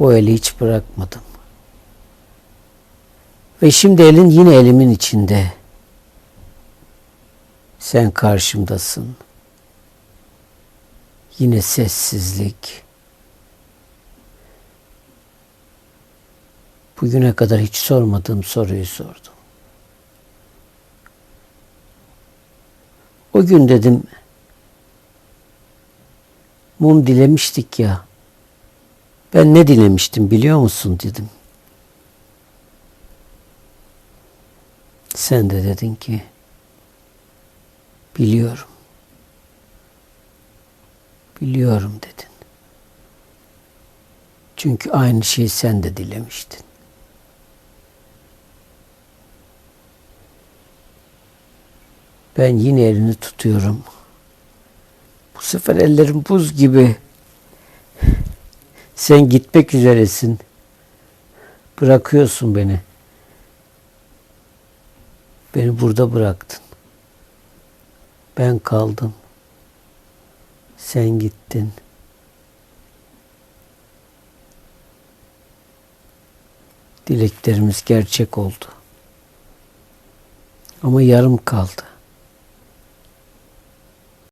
O eli hiç bırakmadım. Ve şimdi elin yine elimin içinde. Sen karşımdasın. Yine sessizlik. Bugüne kadar hiç sormadığım soruyu sordum. O gün dedim mum dilemiştik ya. Ben ne dilemiştim biliyor musun dedim. Sen de dedin ki biliyorum. Biliyorum dedin. Çünkü aynı şeyi sen de dilemiştin. Ben yine elini tutuyorum. Bu sefer ellerim buz gibi. Sen gitmek üzeresin. Bırakıyorsun beni. Beni burada bıraktın. Ben kaldım. Sen gittin. Dileklerimiz gerçek oldu. Ama yarım kaldı.